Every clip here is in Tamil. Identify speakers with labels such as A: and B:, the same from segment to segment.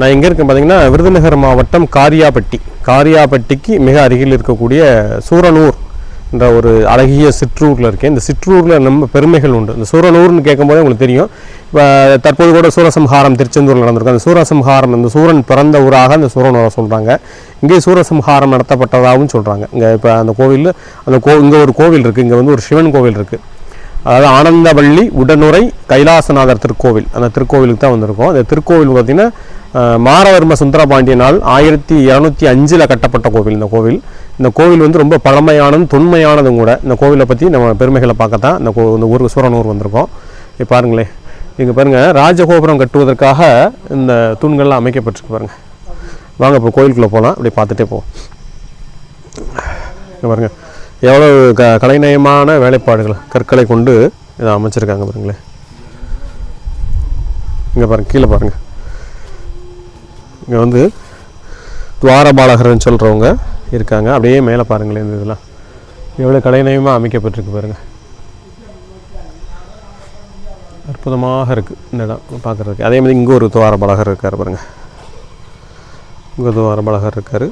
A: நான் எங்கே இருக்கேன் பார்த்தீங்கன்னா விருதுநகர் மாவட்டம் காரியாபட்டி. காரியாபட்டிக்கு மிக அருகில் இருக்கக்கூடிய சூரனூர் என்ற ஒரு அழகிய சிற்றூரில் இருக்கேன். இந்த சிற்றூரில் நம்ம பெருமைகள் உண்டு. இந்த சூரனூர்னு கேட்கும்போது உங்களுக்கு தெரியும். இப்போ தற்போது கூட சூரசம்ஹாரம் திருச்செந்தூரில் நடந்திருக்கு. அந்த சூரசம்ஹாரம் இந்த சூரன் பிறந்த ஊராக அந்த சூரனூரை சொல்கிறாங்க இங்கே சூரசம்ஹாரம் நடத்தப்பட்டதாகவும் சொல்கிறாங்க இங்கே இப்போ அந்த கோவிலில் அந்த கோ இங்கே ஒரு கோவில் இருக்குது இங்கே வந்து ஒரு சிவன் கோவில் இருக்குது அதாவது ஆனந்தவள்ளி உடனுரை கைலாசநாதர் திருக்கோவில். அந்த திருக்கோவிலுக்கு தான் வந்திருக்கோம். அந்த திருக்கோவில் பார்த்திங்கன்னா மாரவர்ம சுந்தரபாண்டியனால் ஆயிரத்தி இரநூத்தி அஞ்சில் கட்டப்பட்ட கோவில். இந்த கோவில் இந்த கோவில் வந்து ரொம்ப பழமையானதும் தொன்மையானதும் கூட. இந்த கோவிலை பற்றி நம்ம பெருமைகளை பார்க்கத்தான் இந்த கோ இந்த ஊர் சூரனூர் வந்திருக்கோம். இப்போ பாருங்களேன். இங்கே பாருங்கள் ராஜகோபுரம் கட்டுவதற்காக இந்த தூண்கள்லாம் அமைக்கப்பட்டிருக்கு பாருங்கள் வாங்க இப்போ கோயிலுக்குள்ளே போகலாம் அப்படி பார்த்துட்டே போவோம். இங்கே பாருங்கள் எவ்வளோ க கலைநயமான வேலைப்பாடுகள் கற்களை கொண்டு இதை அமைச்சிருக்காங்க பாருங்களேன். இங்கே பாருங்கள் கீழே பாருங்கள் இங்கே வந்து துவாரபாலகர்னு சொல்கிறவங்க இருக்காங்க. அப்படியே மேலே பாருங்களேன் இந்த இதெல்லாம். எவ்வளோ கலைநயமாக அமைக்கப்பட்டிருக்கு பாருங்கள் அற்புதமாக இருக்குது இந்த இடம் பார்க்குறதுக்கு. அதே மாதிரி இங்கே ஒரு துவாரபாலகர் இருக்கார் பாருங்கள் இங்கே துவாரபாலகர் இருக்கார்.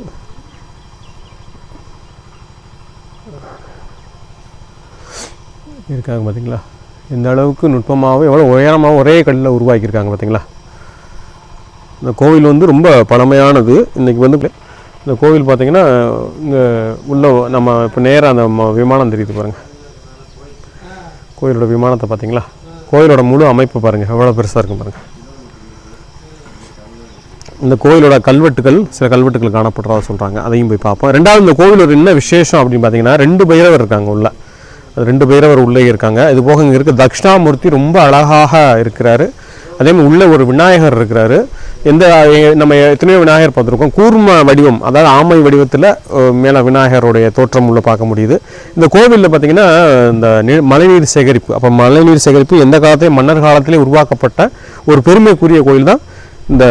A: இருக்காங்க பார்த்தீங்களா இந்த அளவுக்கு நுட்பமாகவும் எவ்வளோ உயரமாக ஒரே கல்லில் உருவாக்கியிருக்காங்க பார்த்தீங்களா இந்த கோவில் வந்து ரொம்ப பழமையானது. இன்றைக்கி வந்து இந்த கோவில் பார்த்திங்கன்னா இங்கே உள்ள நம்ம இப்போ நேராக அந்த விமானம் தெரியுது பாருங்கள் கோயிலோட விமானத்தை பார்த்தீங்களா கோயிலோட முழு அமைப்பு பாருங்கள் எவ்வளோ பெருசாக இருக்கும் பாருங்கள் இந்த கோயிலோட கல்வெட்டுகள் சில கல்வெட்டுகள் காணப்படுறதா சொல்கிறாங்க அதையும் போய் பார்ப்போம். ரெண்டாவது இந்த கோவிலோட என்ன விசேஷம் அப்படின்னு பார்த்தீங்கன்னா ரெண்டு பைரவர் இருக்காங்க உள்ள. அது ரெண்டு பைரவர் உள்ளே இருக்காங்க. இது போக இங்கே இருக்க தக்ஷணாமூர்த்தி ரொம்ப அழகாக இருக்கிறாரு. அதே மாதிரி உள்ளே ஒரு விநாயகர் இருக்கிறாரு. எந்த நம்ம எத்தனையோ விநாயகர் பார்த்துருக்கோம். கூர்ம வடிவம் அதாவது ஆமை வடிவத்தில் மேலே விநாயகருடைய தோற்றம் உள்ள பார்க்க முடியுது. இந்த கோவிலில் பார்த்திங்கன்னா இந்த நீ- மழைநீர் சேகரிப்பு அப்போ மழைநீர் சேகரிப்பு எந்த காலத்திலே மன்னர் காலத்திலே உருவாக்கப்பட்ட ஒரு பெருமைக்குரிய கோயில் தான் இந்த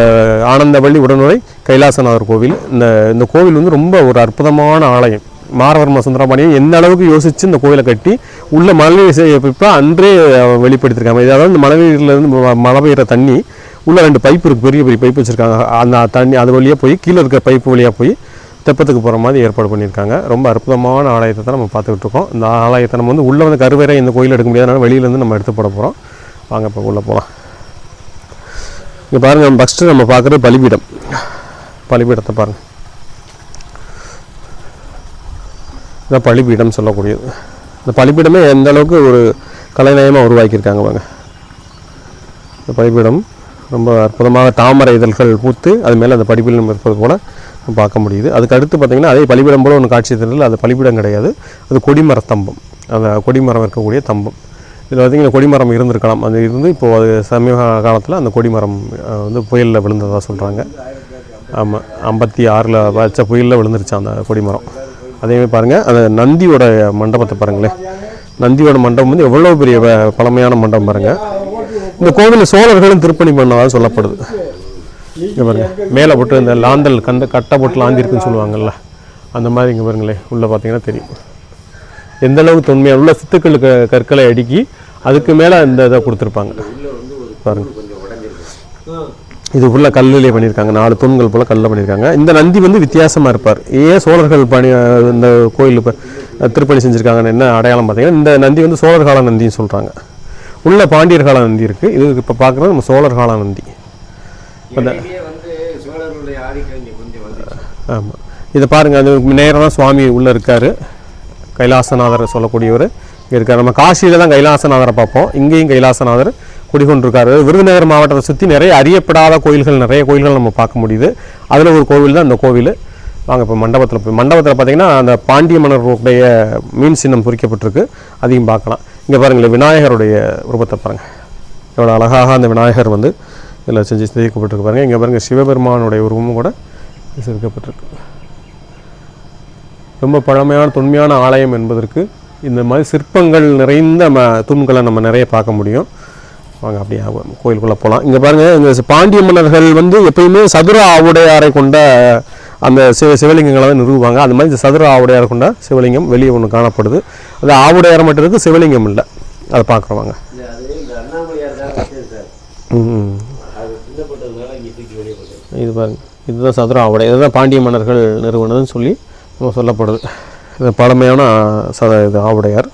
A: ஆனந்தவள்ளி உடனுரை கைலாசநாதர் கோவில். இந்த இந்த கோவில் வந்து ரொம்ப ஒரு அற்புதமான ஆலயம். மாரவர்ம சுந்தரபாண்டியன் எந்த அளவுக்கு யோசித்து இந்த கோயிலை கட்டி உள்ள மழைநீர் சேகரிப்பை அன்றே அஹ், வெளிப்படுத்தியிருக்காங்க. இது இந்த மழைநீர்லேருந்து ம- மழை பெய்கிற தண்ணி உள்ள ரெண்டு பைப் இருக்குது பெரிய பெரிய பைப் வச்சுருக்காங்க. அந்த தண்ணி அது வழியாக போய் கீழே இருக்கிற பைப்பு வழியாக போய் தெப்பத்துக்கு போகிற மாதிரி ஏற்பாடு பண்ணியிருக்காங்க. ரொம்ப அற்புதமான ஆலயத்தை தான் நம்ம பார்த்துக்கிட்டு இருக்கோம். இந்த ஆலயத்தை நம்ம வந்து உள்ளே வந்து கருவேற இந்த கோயில் எடுக்க முடியாதனால வெளியிலேருந்து நம்ம எடுத்து போட போகிறோம் வாங்க இப்போ உள்ளே போகலாம் இங்கே பாருங்கள் நம்ம ஃபஸ்ட்டு நம்ம பார்க்குறது பலிபீடம். பலிபீடத்தை பாருங்கள் இதான் பழிப்பீடம் சொல்லக்கூடியது. இந்த பழிப்பீடமே எந்த அளவுக்கு ஒரு கலைநயமாக உருவாக்கியிருக்காங்க பாங்க இந்த பழிப்பீடம் ரொம்ப அற்புதமாக தாமரை இதழ்கள் பூத்து அது மேலே அந்த பலிபீடம் இருப்பது போல் பார்க்க முடியுது. அதுக்கு அடுத்து பார்த்திங்கன்னா அதே பலிபீடம் போல் ஒன்று காட்சி தெரியல அது பலிபீடம் கிடையாது. அது கொடிமர தம்பம் அந்த கொடிமரம் இருக்கக்கூடிய தம்பம் இதில் பார்த்தீங்கன்னா கொடிமரம் இருந்திருக்கலாம். அது இருந்து இப்போது அது சமீப காலத்தில் அந்த கொடிமரம் வந்து புயலில் விழுந்ததாக சொல்கிறாங்க ஆமாம் ஐம்பத்தி ஆறில் வச்ச புயலில் விழுந்துருச்சு அந்த கொடிமரம். அதேமாதிரி பாருங்கள் அந்த நந்தியோட மண்டபத்தை பாருங்களேன். நந்தியோட மண்டபம் வந்து எவ்வளோ பெரிய வ- பழமையான மண்டபம் பாருங்கள் இந்த கோவிலில் சோழர்களும் திருப்பணி பண்ணதாக சொல்லப்படுது. இங்கே பாருங்கள் மேலே போட்டு இந்த லாந்தல் கந்த கட்டை போட்டு லாந்திருக்குன்னு சொல்லுவாங்கள்ல அந்த மாதிரி இங்கே பாருங்களேன். உள்ளே பார்த்தீங்கன்னா தெரியும். எந்த அளவுக்கு தொன்மையாக உள்ள சித்துக்களுக்கு கற்களை அடுக்கி அதுக்கு மேலே இந்த இதை கொடுத்துருப்பாங்க. பாருங்கள் இது ஃபுல்லாக கல்லிலே பண்ணியிருக்காங்க நாலு தூண்கள் போல் கல்லில் பண்ணியிருக்காங்க இந்த நந்தி வந்து வித்தியாசமாக இருப்பார். ஏன் சோழர்கள் பணி இந்த கோயில் இப்போ திருப்பணி செஞ்சுருக்காங்கன்னு என்ன அடையாளம் பார்த்தீங்கன்னா இந்த நந்தி வந்து சோழர் கால நந்தின்னு சொல்கிறாங்க உள்ள பாண்டியர் கால நந்தி இருக்குது இது இப்போ பார்க்குறது நம்ம சோழர் கால நந்தி.
B: வந்துச்சு.
A: ஆமாம் இதை பாருங்கள் அது நேரம் தான் சுவாமி உள்ளே இருக்கார். கைலாசநாதர் சொல்லக்கூடியவர் இங்கே இருக்கார். நம்ம காசியில் தான் கைலாசநாதரை பார்ப்போம். இங்கேயும் கைலாசநாதர் குடிகொண்டிருக்காரு. விருதுநகர் மாவட்டத்தை சுற்றி நிறைய அறியப்படாத கோயில்கள் நிறைய கோயில்கள் நம்ம பார்க்க முடியுது. அதில் ஒரு கோவில் தான் இந்த கோவில். வாங்க இப்போ மண்டபத்தில் போய் மண்டபத்தில் பார்த்தீங்கன்னா அந்த பாண்டிய மன்னர்களுடைய மீன் சின்னம் பொறிக்கப்பட்டிருக்கு. அதையும் பார்க்கலாம். இங்கே பாருங்களேன் விநாயகருடைய உருவத்தை பாருங்கள் எவ்வளோ அழகாக அந்த விநாயகர் வந்து இதில் செஞ்சு செதுக்கப்பட்டிருக்கு பாருங்கள் இங்கே பாருங்கள் சிவபெருமானுடைய உருவமும் கூட செதுக்கப்பட்டிருக்கு. ரொம்ப பழமையான தொன்மையான ஆலயம் என்பதற்கு இந்த மாதிரி சிற்பங்கள் நிறைந்த ம தூண்களை நம்ம நிறைய பார்க்க முடியும். வாங்க அப்படியே கோயிலுக்குள்ளே போகலாம் இங்கே பாருங்கள் இந்த பாண்டிய மன்னர்கள் வந்து எப்பயுமே சதுர ஆவுடையாரை கொண்ட அந்த சிவ சிவலிங்கங்களை தான் நிறுவுவாங்க. அந்த மாதிரி இந்த சதுர ஆவுடையார் கொண்ட சிவலிங்கம் வெளியே ஒன்று காணப்படுது. அது ஆவுடையார் மட்டும் இருக்குது சிவலிங்கம் இல்லை. அதை பார்க்குறோம் வாங்க.
B: இந்த அது இந்த அண்ணாமலையார் தான் வச்சது சார்.
A: ம்
B: அது சின்னப்பட்டதுனால இங்கே தூக்கி வெளியே போட்டது.
A: இது பாருங்க இதுதான் சதுர ஆவுடை. இதுதான் பாண்டிய மன்னர்கள் நிறுவனதுன்னு சொல்லி நம்ம சொல்லப்படுது. இது பழமையான சத இது ஆவுடையார்.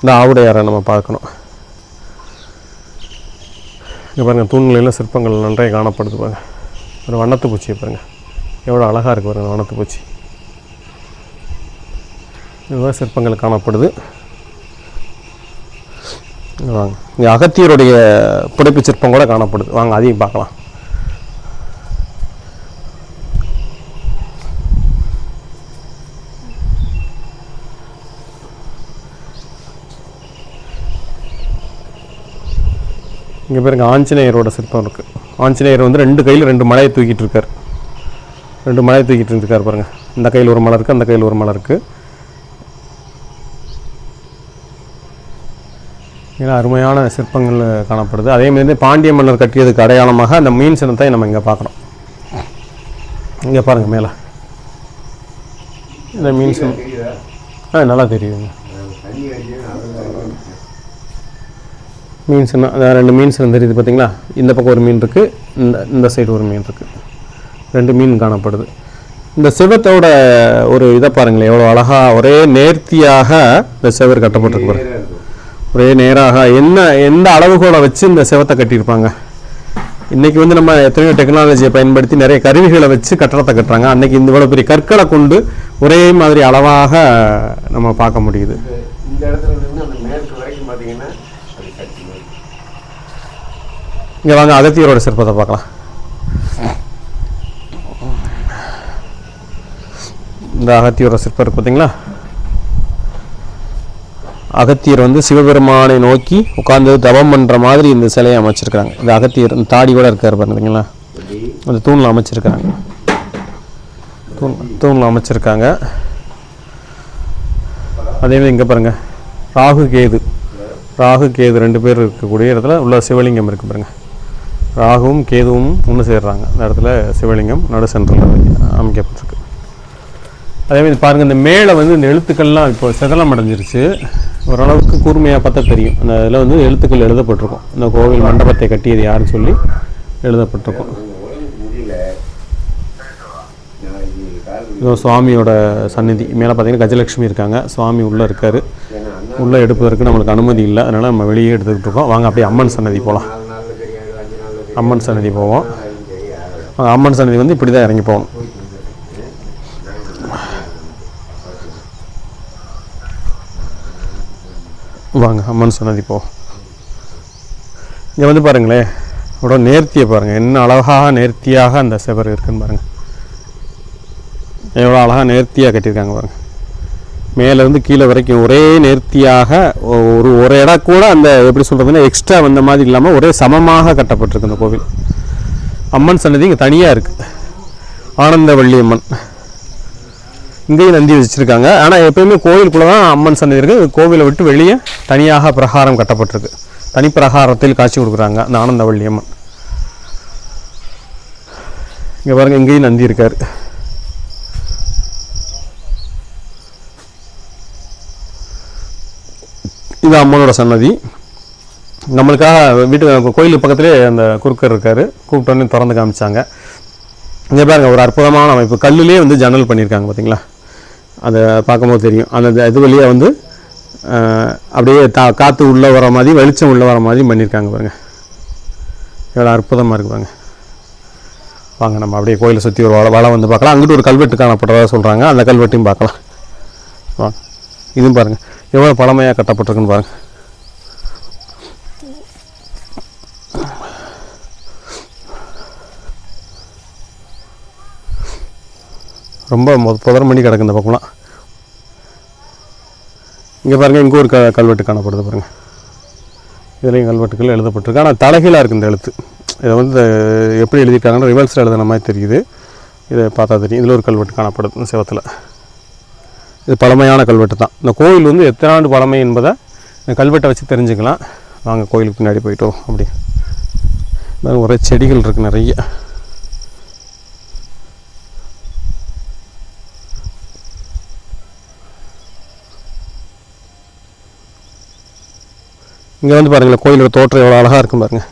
A: இந்த ஆவுடையாரை நம்ம பார்க்கணும். இங்கே பாருங்கள் தூண்களில் சிற்பங்கள் நன்றாக காணப்படுது பாருங்க. ஒரு வண்ணத்து பூச்சியை பாருங்கள் எவ்வளோ அழகாக இருக்குது பாருங்கள் வண்ணத்து பூச்சி. இதுதான் சிற்பங்கள் காணப்படுது. வாங்க. இங்கே அகத்தியருடைய புடைப்பு சிற்பம் கூட காணப்படுது. வாங்க அதையும் பார்க்கலாம். இங்கே பாருங்க ஆஞ்சநேயரோட சிற்பம் இருக்குது ஆஞ்சநேயர் வந்து ரெண்டு கையில் ரெண்டு மலையை தூக்கிட்டு இருக்கார். ரெண்டு மலையை தூக்கிட்டு இருக்கார் பாருங்கள் இந்த கையில் ஒரு மலை இருக்குது அந்த கையில் ஒரு மலை இருக்குது ஏன்னா அருமையான சிற்பங்கள் காணப்படுது. அதே மாதிரி பாண்டிய மன்னர் கட்டியதுக்கு அடையாளமாக அந்த மீன் சின்னத்தை நம்ம இங்கே பார்க்குறோம். இங்கே பாருங்கள் மேலே. இந்த மீன் சின்னம் ஆ நல்லா தெரியுதுங்க. மீன்ஸ் என்ன? அதான் ரெண்டு மீன்ஸ் தெரியுது பார்த்தீங்களா இந்த பக்கம் ஒரு மீன் இருக்குது இந்த இந்த சைடு ஒரு மீன் இருக்குது ரெண்டு மீன் காணப்படுது. இந்த சிவத்தோட ஒரு இதை பாருங்களேன் எவ்வளோ அழகாக ஒரே நேர்த்தியாக இந்த செவர் கட்டப்பட்டிருக்கு பாருங்க. ஒரே நேராக என்ன எந்த அளவுகோலை வச்சு இந்த செவத்தை கட்டியிருப்பாங்க? இன்னைக்கு வந்து நம்ம எத்தனையோ டெக்னாலஜியை பயன்படுத்தி நிறைய கருவிகளை வச்சு கட்டடத்தை கட்டுறாங்க. அன்றைக்கி இந்த இவ்வளோ பெரிய கற்களை கொண்டு ஒரே மாதிரி அளவாக நம்ம பார்க்க முடியுது.
B: இந்த இடத்துல இருந்து அந்த மேற்கு வரைக்கும் பார்த்தீங்கன்னா அது கட்டி மாதிரி
A: இங்கே வாங்க அகத்தியரோட சிற்பத்தை பார்க்கலாம். இந்த அகத்தியரோட சிற்பம் இருக்கு பார்த்தீங்களா அகத்தியர் வந்து சிவபெருமானை நோக்கி உட்கார்ந்து தவம் பண்ணுற மாதிரி இந்த சிலையை அமைச்சிருக்கிறாங்க. இந்த அகத்தியர் தாடி கூட இருக்கார் பாருங்களா அந்த தூணில் அமைச்சிருக்காங்க தூண் தூணில் அமைச்சிருக்காங்க. அதே மாதிரி இங்கே பாருங்கள் ராகு கேது. ராகு கேது ரெண்டு பேர் இருக்கக்கூடிய இடத்துல உள்ள சிவலிங்கம் இருக்குது பாருங்கள் ராகுவும் கேதுவும் ஒன்று சேர்றாங்க. அந்த இடத்துல சிவலிங்கம் நடு சென்டரில் அமைக்கப்பட்டிருக்கு. அதே மாதிரி இந்த மேலே வந்து இந்த எழுத்துக்கள்லாம் இப்போ சிதலம் அடைஞ்சிருச்சு. ஓரளவுக்கு கூர்மையாக பார்த்தா தெரியும். அந்த இதில் வந்து எழுத்துக்கள் எழுதப்பட்டிருக்கும். இந்த கோவில் மண்டபத்தை கட்டியது யாருன்னு சொல்லி எழுதப்பட்டிருக்கும். இதோ சுவாமியோட சந்நிதி. மேலே பார்த்தீங்கன்னா கஜலட்சுமி இருக்காங்க. சுவாமி உள்ளே இருக்கார். உள்ளே எடுப்பதற்கு நம்மளுக்கு அனுமதி இல்லை. அதனால் நம்ம வெளியே எடுத்துக்கிட்டு இருக்கோம். வாங்க அப்படியே அம்மன் சன்னதி போகலாம்
B: நாலு நாள்ல தெரியாது அஞ்சு நாள்ல தெரியாது
A: அம்மன் சன்னதி போவோம். அம்மன் சன்னதி வந்து இப்படி தான் இறங்கி போகணும் வாங்க அம்மன் சன்னதி போவோம் இங்கே வந்து பாருங்களேன் இவ்வளோ நேர்த்தியை பாருங்கள் என்ன அழகாக நேர்த்தியாக அந்த செவர் இருக்குன்னு பாருங்கள் எவ்வளோ அழகாக நேர்த்தியாக கட்டியிருக்காங்க பாருங்கள் மேலேருந்து கீழே வரைக்கும் ஒரே நேர்த்தியாக ஒரு ஒரு இடம் கூட அந்த எப்படி சொல்கிறதுன்னா எக்ஸ்ட்ரா வந்த மாதிரி இல்லாமல் ஒரே சமமாக கட்டப்பட்டிருக்கு இந்த கோவில். அம்மன் சன்னதி இங்கே தனியாக இருக்குது ஆனந்தவள்ளி அம்மன். இங்கேயும் நந்தி வச்சுருக்காங்க. ஆனால் எப்பயுமே கோவிலுக்குள்ளே தான் அம்மன் சன்னதி இருக்குது கோவிலை விட்டு வெளியே தனியாக பிரகாரம் கட்டப்பட்டிருக்கு. தனி பிரகாரத்தில் காட்சி கொடுக்குறாங்க அந்த ஆனந்தவள்ளி அம்மன். இங்கே பாருங்க இங்கேயும் நந்தி இருக்கார். இது அம்மனோட சன்னதி. நம்மளுக்காக வீட்டு கோயில் பக்கத்துலேயே அந்த குறுக்கர் இருக்கார். கூப்பிட்டோன்னே திறந்து காமிச்சாங்க. இங்கே பாருங்க ஒரு அற்புதமான அமைப்பு. கல்லுலேயே வந்து ஜன்னல் பண்ணியிருக்காங்க பார்த்தீங்களா அதை பார்க்கும்போது தெரியும். அந்த இது- வழியாக வந்து அப்படியே தா காற்று உள்ளே வர மாதிரி வெளிச்சம் உள்ளே வர மாதிரி பண்ணியிருக்காங்க பாருங்க. எவ்வளோ அற்புதமாக இருக்கு பாருங்க. வாங்க நம்ம அப்படியே கோயிலை சுற்றி ஒரு வள வளம் வந்து பார்க்கலாம். அங்கிட்டு ஒரு கல்வெட்டு காணப்பட்டதாக சொல்கிறாங்க அந்த கல்வெட்டையும் பார்க்கலாம். வாங்க இதுவும் பாருங்கள் எவ்வளோ பழமையாக கட்டப்பட்டிருக்குன்னு பாருங்கள் ரொம்ப புதர் மணி கிடக்கு இந்த பக்கம்லாம். இங்கே பாருங்கள் இங்கே ஒரு க கல்வெட்டு காணப்படுது பாருங்கள் இதுலேயும் கல்வெட்டுக்கள் எழுதப்பட்டிருக்கு. ஆனால் தலைகீழாக இருக்குது இந்த எழுத்து. இதை வந்து எப்படி எழுதியிருக்காங்கன்னா ரிவர்ஸில் எழுதுன மாதிரி தெரியுது. இதை பார்த்தா தெரியும். இதில் ஒரு கல்வெட்டு காணப்படுது இந்த சிவத்தில். இது பழமையான கல்வெட்டு தான். இந்த கோயில் வந்து எத்தனை ஆண்டு பழமை என்பதை இந்த கல்வெட்டை வச்சு தெரிஞ்சுக்கலாம். வாங்க கோயிலுக்கு பின்னாடி போயிட்டோம். அப்படி. ஒரே செடிகள் இருக்குது நிறைய. இங்கே வந்து பாருங்களேன் கோயிலோட தோற்றம் எவ்வளோ அழகாக இருக்கும் பாருங்கள்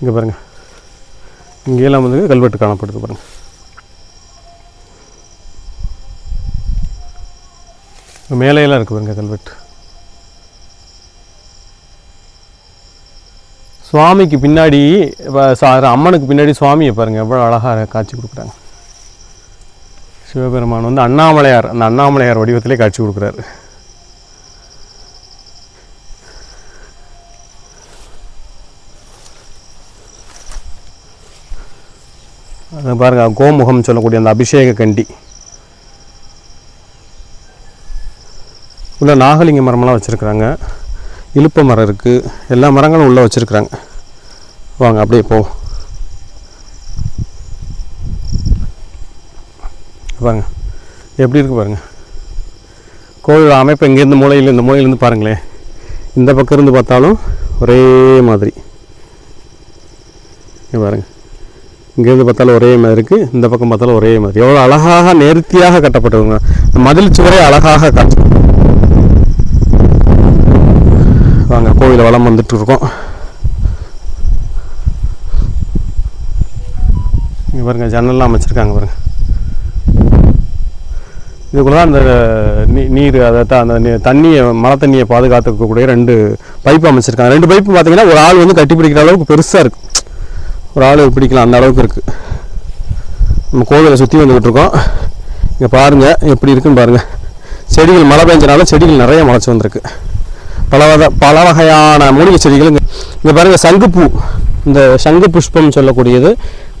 A: இங்கே பாருங்கள் இங்கேயெல்லாம் வந்து கல்வெட்டு காணப்படுது பாருங்கள் மேலையெல்லாம் இருக்குது பாருங்க கல்வெட்டு. சுவாமிக்கு பின்னாடி சா- அம்மனுக்கு பின்னாடி சுவாமியை பாருங்கள் எவ்வளோ அழகாக காட்சி கொடுக்குறாங்க. சிவபெருமான் வந்து அண்ணாமலையார் அந்த அண்ணாமலையார் வடிவத்திலே காட்சி கொடுக்குறாரு. அது பாருங்கள் கோமுகம் சொல்லக்கூடிய அந்த அபிஷேக கண்டி. உள்ள நாகலிங்க மரமெல்லாம் வச்சுருக்குறாங்க. இழுப்ப மரம் இருக்குது எல்லா மரங்களும் உள்ளே வச்சுருக்குறாங்க. வாங்க அப்படியே போ. பாருங்க எப்படி இருக்கு பாருங்க. கோவில் அமைப்பு இங்கேருந்து மூலையில் இந்த மூலையிலேருந்து பாருங்களேன் இந்த பக்கம் இருந்து பார்த்தாலும் ஒரே மாதிரி. இங்க பாருங்க. இங்கேருந்து பார்த்தாலும் ஒரே மாதிரி இருக்குது இந்த பக்கம் பார்த்தாலும் ஒரே மாதிரி. எவ்வளோ அழகாக நேர்த்தியாக கட்டப்பட்டதுங்க மதில் சுவரே அழகாக காட்டு வாங்க கோவிலை வளம் வந்துட்டு இருக்கோம் இங்கே பாருங்க ஜன்னல்லாம் அமைச்சிருக்காங்க பாருங்க. இதுக்குள்ள தான் அந்த நீ நீர் அதை அந்த தண்ணியை மழை தண்ணியை பாதுகாத்துக்கக்கூடிய ரெண்டு பைப்பு அமைச்சிருக்காங்க. ரெண்டு பைப்பு பார்த்தீங்கன்னா ஒரு ஆள் வந்து கட்டி பிடிக்கிற அளவுக்கு பெருசாக இருக்குது ஒரு ஆள் பிடிக்கலாம் அந்த அளவுக்கு இருக்குது நம்ம கோவிலை சுற்றி வந்துக்கிட்டு இருக்கோம் இங்கே பாருங்கள் எப்படி இருக்குன்னு பாருங்கள் செடிகள் மழை பெஞ்சனால செடிகள் நிறைய முளைச்சி வந்திருக்கு. பல வகை பல வகையான மூலிகை செடிகள் இங்கே பாருங்கள் சங்குப்பூ. இந்த சங்கு புஷ்பம் சொல்லக்கூடியது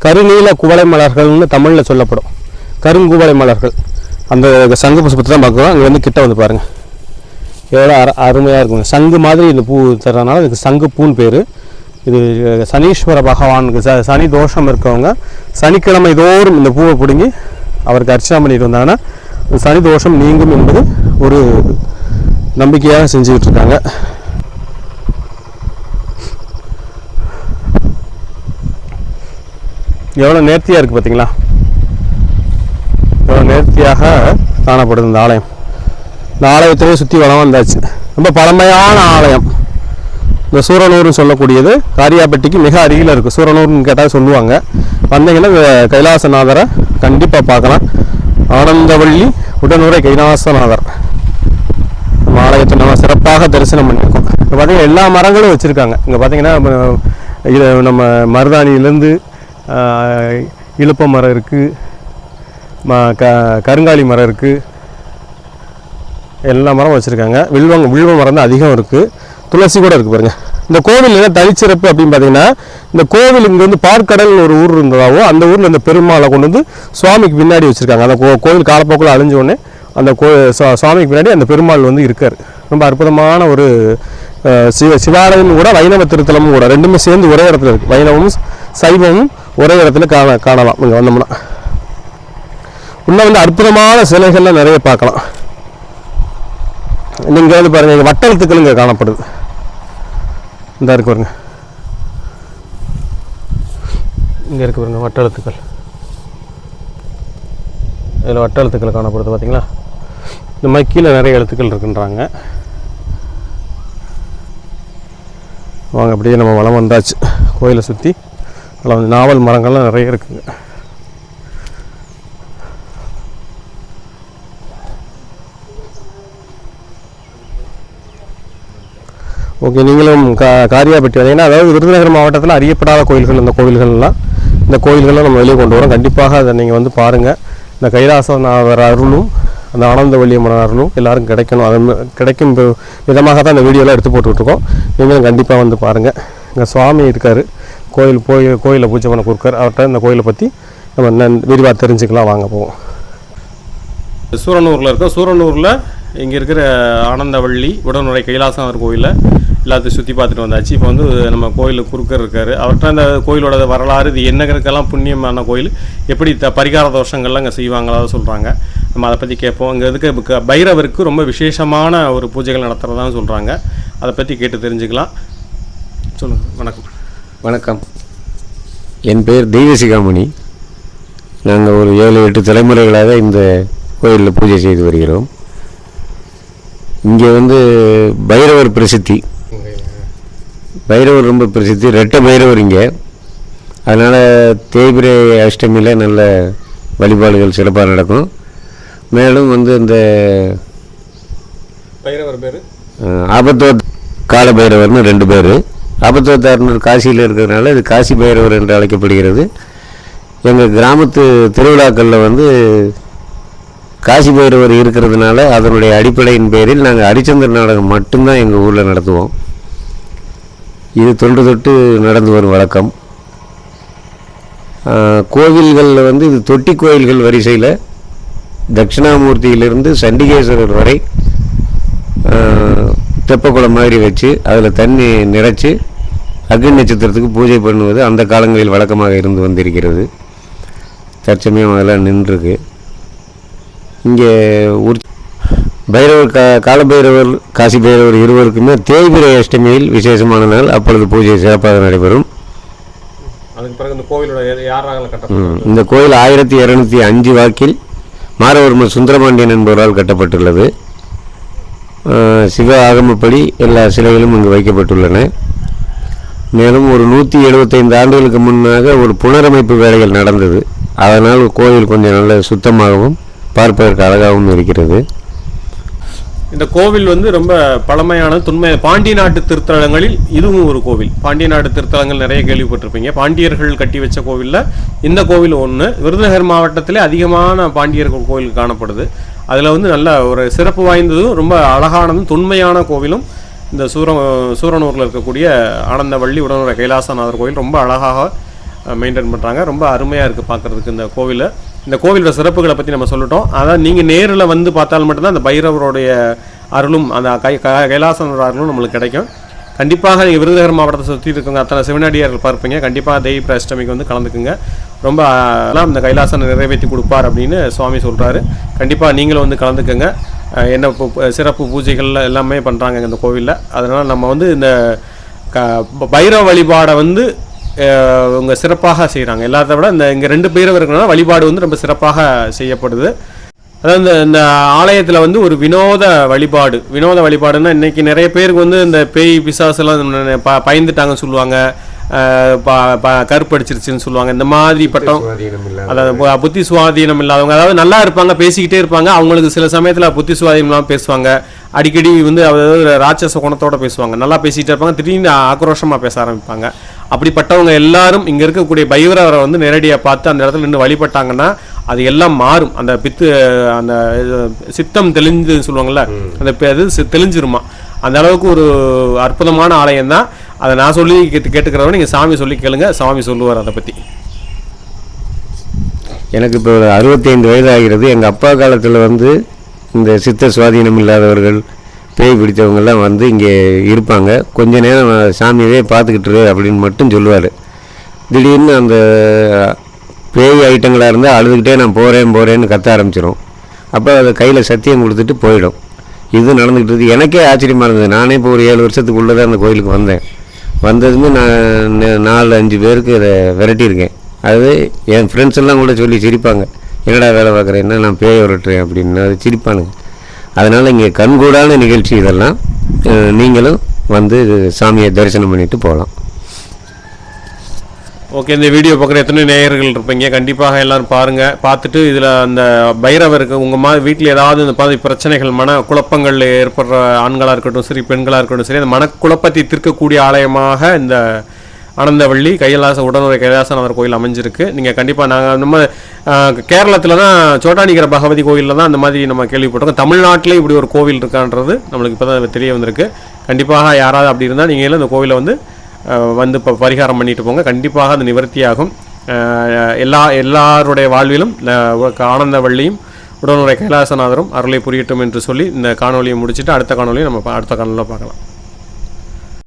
A: கருநீல குவளை மலர்கள்னு தமிழில் சொல்லப்படும். கருங்குவளை மலர்கள். அந்த சங்கு புஷ்பத்தை தான் பார்க்குறோம். இங்கே வந்து கிட்ட வந்து பாருங்கள் எவ்வளோ அரு அருமையாக இருக்குங்க. சங்கு மாதிரி இந்த பூ தர்றதுனால இதுக்கு சங்கு பூன்னு பேர். இது சனீஸ்வர பகவானுக்கு ச சனி தோஷம் இருக்கவங்க சனிக்கிழமை தோறும் இந்த பூவை பிடுங்கி அவருக்கு அர்ச்சனை பண்ணிட்டு வந்தாங்கன்னா சனி தோஷம் நீங்கும் என்பது ஒரு நம்பிக்கையாக செஞ்சுக்கிட்டு இருக்காங்க. எவ்வளோ நேர்த்தியாக இருக்குது பார்த்தீங்களா எவ்வளோ நேர்த்தியாக காணப்படுது இந்த ஆலயம். இந்த ஆலயத்திலே சுற்றி வளம் வந்தாச்சு. ரொம்ப பழமையான ஆலயம். இந்த சூரனூர்னு சொல்லக்கூடியது காரியாபட்டிக்கு மிக அருகில் இருக்குது சூரனூர்னு கேட்டால் சொல்லுவாங்க. வந்தீங்கன்னா கைலாசநாதரை கண்டிப்பாக பார்க்கலாம். ஆனந்தவள்ளி உடனுரை கைலாசநாதர். ஆலயத்தை நம்ம சிறப்பாக தரிசனம் பண்ணியிருக்கோம். இப்போ பார்த்தீங்கன்னா எல்லா மரங்களும் வச்சுருக்காங்க. இங்கே பார்த்தீங்கன்னா நம்ம இது நம்ம மருதாணியிலேருந்து இழுப்ப மரம் இருக்குது ம க கருங்காலி மரம் இருக்குது எல்லா மரம் வச்சுருக்காங்க. வில்வங்க வில்வ மரம் தான் அதிகம் இருக்குது துளசி கூட இருக்குது பாருங்கள் இந்த கோவில் என்ன தனிச்சிறப்பு அப்படின்னு பார்த்தீங்கன்னா இந்த கோவில் இங்கே வந்து பார்க்கடல் ஒரு ஊர் இருந்ததாகவும் அந்த ஊரில் இந்த பெருமாளை கொண்டு வந்து சுவாமிக்கு பின்னாடி வச்சுருக்காங்க. அந்த கோ கோவில் காலப்போக்கில் அழிஞ்ச உடனே அந்த கோ சுவாமிக்கு பின்னாடி அந்த பெருமாள் வந்து இருக்கார். ரொம்ப அற்புதமான ஒரு சிவ சிவாலயம் கூட வைணவ திருத்தலமும் கூட ரெண்டுமே சேர்ந்து ஒரே இடத்துல இருக்குது வைணவமும் சைவமும் ஒரே இடத்துல காண காணலாம். இங்கே வந்தோம்னா. உள்ளே வந்து அற்புதமான சிலைகள்லாம் நிறைய பார்க்கலாம். நீங்கள் வந்து பாருங்கள் இங்கே வட்டெழுத்துக்கள் இங்கே காணப்படுது. இந்த இருக்கு பாருங்க. இங்கே இருக்கு பாருங்க வட்டெழுத்துக்கள் இதில் வட்டெழுத்துக்கள் காணப்படுது பார்த்தீங்களா இந்த மாதிரி கீழே நிறைய எழுத்துக்கள் இருக்குன்றாங்க. வாங்க அப்படியே நம்ம வளம் வந்தாச்சு. கோயிலை சுற்றி அதில் வந்து நாவல் மரங்கள்லாம் நிறைய இருக்குங்க. ஓகே நீங்களும் கா காரியாபட்டி வந்தீங்கன்னா அதாவது விருதுநகர் மாவட்டத்தில் அறியப்படாத கோயில்கள் இந்த கோயில்கள்லாம் இந்த கோயில்கள்லாம் நம்ம வெளியே கொண்டு வரோம். கண்டிப்பாக அதை நீங்கள் வந்து பாருங்கள் இந்த கைலாசநாதர் அருளும் அந்த ஆனந்தவள்ளியம்மன் அருளும் எல்லாரும் கிடைக்கணும். அது கிடைக்கும் விதமாக தான் இந்த வீடியோலாம் எடுத்து போட்டுட்ருக்கோம் நீங்களும் கண்டிப்பாக வந்து பாருங்கள் இங்கே சுவாமி இருக்கார். கோயில் போய் கோயிலில் பூஜை பண்ண கொடுக்கார் அவர்கிட்ட இந்த கோயிலை பற்றி நம்ம நன் விரிவாக தெரிஞ்சுக்கலாம். வாங்க போவோம். சூரனூரில் இருக்கோம். சூரனூரில் இங்கே இருக்கிற ஆனந்தவள்ளி உடனுரை கைலாசநாதர் கோயிலில் எல்லாத்தையும் சுற்றி பார்த்துட்டு வந்தாச்சு. இப்போ வந்து நம்ம கோயில் குறுக்கர் இருக்கார். அவர்கிட்ட அந்த கோயிலோட வரலாறு இது என்னங்கிறதுக்கெல்லாம் புண்ணியமான கோயில். எப்படி த பரிகார தோஷங்கள்லாம் இங்கே செய்வாங்களா சொல்கிறாங்க நம்ம அதை பற்றி கேட்போம். இங்கே இருக்க பைரவருக்கு ரொம்ப விசேஷமான ஒரு பூஜைகள் நடத்துகிறதான்னு சொல்கிறாங்க அதை பற்றி கேட்டு தெரிஞ்சுக்கலாம். சொல்லுங்கள் வணக்கம்.
C: வணக்கம். என் பெயர் தெய்வசிகாமணி. நாங்கள் ஒரு ஏழு எட்டு தலைமுறைகளாக இந்த கோயிலில் பூஜை செய்து வருகிறோம். இங்கே வந்து பைரவர் பிரசித்தி. பைரவர் ரொம்ப பிரசித்தி. ரெட்டை பைரவர் இங்கே. அதனால் தேய்பிரை அஷ்டமியில் நல்ல வழிபாடுகள் சிறப்பாக நடக்கும். மேலும் வந்து இந்த
A: பைரவர் பேர்?
C: அஹ், ஆபத்தோத் கால பைரவர்னு ரெண்டு பேர். ஆபத்தோத்தார்னர் காசியில் இருக்கிறதுனால இது காசி பைரவர் என்று அழைக்கப்படுகிறது. எங்கள் கிராமத்து திருவிழாக்களில் வந்து காசி பைரவர் இருக்கிறதுனால அதனுடைய அடிப்படையின் பேரில் நாங்கள் ஹரிச்சந்திர நாடகம் மட்டும்தான் எங்கள் ஊரில் நடத்துவோம். இது தொன்று தொட்டு நடந்து வரும் வழக்கம். கோவில்களில் வந்து இது தொட்டி கோயில்கள் வரிசையில் தட்சிணாமூர்த்தியிலிருந்து சண்டிகேஸ்வரர் வரை தெப்பக்குளம் மாதிரி வச்சு அதில் தண்ணி நிறைச்சி அக்னி நட்சத்திரத்துக்கு பூஜை பண்ணுவது அந்த காலங்களில் வழக்கமாக இருந்து வந்திருக்கிறது. தற்சமயம் அதெல்லாம் நின்றுருக்கு. இங்கே உற் பைரவர் கா காலபைரவர் காசி பைரவர் இருவருக்குமே தேய்பிரை அஷ்டமியில் விசேஷமான நாள். அப்பொழுது பூஜை சிறப்பாக நடைபெறும்.
A: அதுக்கு பிறகு இந்த கோவிலோட யாராக
C: இந்த கோயில் ஆயிரத்தி இரநூத்தி அஞ்சு வாக்கில் மாரவர்மன் சுந்தரபாண்டியன் என்பவரால் கட்டப்பட்டுள்ளது. சிவ ஆகமப்படி எல்லா சிலைகளும் இங்கு வைக்கப்பட்டுள்ளன. மேலும் ஒரு நூற்றி எழுபத்தைந்து ஆண்டுகளுக்கு முன்னாக ஒரு புனரமைப்பு வேலைகள் நடந்தது. அதனால் கோயில் கொஞ்சம் நல்ல சுத்தமாகவும் பார்ப்பதற்கு அழகாகவும் இருக்கிறது.
A: இந்த கோவில் வந்து ரொம்ப பழமையான தொன்மை பாண்டிய நாட்டு திருத்தலங்களில் இதுவும் ஒரு கோவில். பாண்டிய நாட்டு திருத்தலங்கள் நிறைய கேள்விப்பட்டிருப்பீங்க. பாண்டியர்கள் கட்டி வச்ச கோவிலில் இந்த கோவில் ஒன்று விருதுநகர் மாவட்டத்திலே அதிகமான பாண்டியர்கள் கோவில் காணப்படுது. அதில் வந்து நல்ல ஒரு சிறப்பு வாய்ந்ததும் ரொம்ப அழகானதும் தொன்மையான கோவிலும் இந்த சூர சூரனூரில் இருக்கக்கூடிய ஆனந்தவள்ளி உடனுரை கைலாசநாதர் கோவில் ரொம்ப அழகாக மெயின்டைன் பண்ணுறாங்க ரொம்ப அருமையாக இருக்குது பார்க்குறதுக்கு இந்த கோவிலை. இந்த கோவிலோட சிறப்புகளை பற்றி நம்ம சொல்லிட்டோம். அதான் நீங்கள் நேரில் வந்து பார்த்தால் மட்டும்தான் அந்த பைரவருடைய அருளும் அந்த கை க- கைலாசனோட அருளும் நம்மளுக்கு கிடைக்கும். கண்டிப்பாக நீங்கள் விருதுநகர் மாவட்டத்தை சுற்றி இருக்கவங்க அத்தனை சிவனடியார்கள் பார்ப்பீங்க. கண்டிப்பாக தெய்வ அஷ்டமிக்கு வந்து கலந்துக்குங்க. ரொம்ப எல்லாம் இந்த கைலாசனை நிறைவேற்றி கொடுப்பார் அப்படின்னு சுவாமி சொல்கிறாரு கண்டிப்பாக நீங்களும் வந்து கலந்துக்குங்க. என்ன பூ- சிறப்பு பூஜைகள் எல்லாமே பண்ணுறாங்க இந்த கோவிலில். அதனால் நம்ம வந்து இந்த க பைரவ வழிபாடை வந்து இவங்க சிறப்பாக செய்கிறாங்க எல்லாத்த விட இந்த இங்கே ரெண்டு பேரும் இருக்கிறனால வழிபாடு வந்து ரொம்ப சிறப்பாக செய்யப்படுது. அதாவது இந்த இந்த ஆலயத்தில் வந்து ஒரு வினோத வழிபாடு. வினோத வழிபாடுன்னா இன்றைக்கி நிறைய பேருக்கு வந்து இந்த பேய் பிசாசெல்லாம் ப பயந்துட்டாங்கன்னு சொல்லுவாங்க. கருப்படிச்சிருச்சுன்னு சொல்லுவாங்க. இந்த மாதிரி பட்டம் அதாவது புத்தி சுவாதீனம் இல்லாதவங்க அதாவது நல்லா இருப்பாங்க பேசிக்கிட்டே இருப்பாங்க அவங்களுக்கு சில சமயத்தில் புத்தி சுவாதீனம் இல்லாமல் பேசுவாங்க. அடிக்கடி வந்து அதாவது ராட்சச குணத்தோட பேசுவாங்க. நல்லா பேசிக்கிட்டே இருப்பாங்க திடீர்னு ஆக்ரோஷமாக பேச ஆரம்பிப்பாங்க. அப்படிப்பட்டவங்க எல்லாரும் இங்கே இருக்கக்கூடிய பைரவரை வந்து நேரடியாக பார்த்து அந்த இடத்துல நின்று வழிபட்டாங்கன்னா அது எல்லாம் மாறும். அந்த பித்து அந்த சித்தம் தெளிஞ்சு சொல்லுவாங்கல்ல அந்த இது தெளிஞ்சிருமா. அந்த அளவுக்கு ஒரு அற்புதமான ஆலயம் தான் அதை நான் சொல்லி கேட்டு கேட்டுக்கிறவங்க நீங்கள் சாமி சொல்லி கேளுங்க சாமி சொல்லுவார் அதை பற்றி
C: எனக்கு இப்போ அறுபத்தைந்து வயது ஆகிறது எங்கள் அப்பா காலத்தில் வந்து இந்த சித்த சுவாதீனம் இல்லாதவர்கள் பேய் பிடித்தவங்கெல்லாம் வந்து இங்கே இருப்பாங்க. கொஞ்ச நேரம் சாமியவே பார்த்துக்கிட்டு அப்படின்னு மட்டும் சொல்லுவார். திடீர்னு அந்த பேய் ஐட்டங்களாக இருந்தால் அழுதுகிட்டே நான் போகிறேன் போகிறேன்னு கத்த ஆரம்பிச்சிடும் அப்போ அதை கையில் சத்தியம் கொடுத்துட்டு போயிடும். இது நடந்துக்கிட்டு எனக்கே ஆச்சரியமாக இருந்தது. நானே இப்போ ஒரு ஏழு வருஷத்துக்குள்ளே தான் அந்த கோயிலுக்கு வந்தேன். வந்ததுமே நான் நாலு அஞ்சு பேருக்கு இதை விரட்டியிருக்கேன். அது என் ஃப்ரெண்ட்ஸ் எல்லாம் கூட சொல்லி சிரிப்பாங்க. என்னடா வேலை பார்க்குறேன் நான் பேய் விரட்டுறேன்? அப்படின்னு அது சிரிப்பானுங்க. அதனால் இங்கே கண்கூடான நிகழ்ச்சி இதெல்லாம் நீங்களும் வந்து சாமியை தரிசனம் பண்ணிட்டு போகலாம்.
A: ஓகே இந்த வீடியோ பார்க்குற எத்தனை நேயர்கள் இருப்பீங்க? கண்டிப்பாக எல்லாரும் பாருங்கள் பார்த்துட்டு இதில் அந்த பைரவருக்கு உங்கள் மாதிரி வீட்டில் ஏதாவது இந்த பாதி பிரச்சனைகள் மன குழப்பங்கள் ஏற்படுற ஆண்களாக இருக்கட்டும் சரி பெண்களாக இருக்கட்டும் சரி அந்த மனக்குழப்பத்தை தீர்க்கக்கூடிய ஆலயமாக இந்த ஆனந்தவள்ளி கைலாச உடனுறை கைலாசநாதர் கோயில் அமைஞ்சிருக்கு. நீங்கள் கண்டிப்பாக நாங்கள் நம்ம கேரளத்தில் தான் சோட்டானிக்கிற பகவதி கோயிலில் தான் அந்த மாதிரி நம்ம கேள்விப்பட்டிருக்கோம். தமிழ்நாட்டிலே இப்படி ஒரு கோவில் இருக்கான்றது நம்மளுக்கு இப்போ தான் தெரிய வந்திருக்கு. கண்டிப்பாக யாராவது அப்படி இருந்தால் நீங்களும் இந்த கோவிலை வந்து வந்து இப்போ பரிகாரம் பண்ணிட்டு போங்க. கண்டிப்பாக அது நிவர்த்தியாகும். எல்லா எல்லாருடைய வாழ்விலும் ஆனந்தவள்ளியும் உடனுடைய கைலாசநாதரும் அருளை புரியட்டும் என்று சொல்லி இந்த காணொலியை முடிச்சுட்டு அடுத்த காணொலியை நம்ம பா- அடுத்த காணொலியில் பார்க்கலாம்.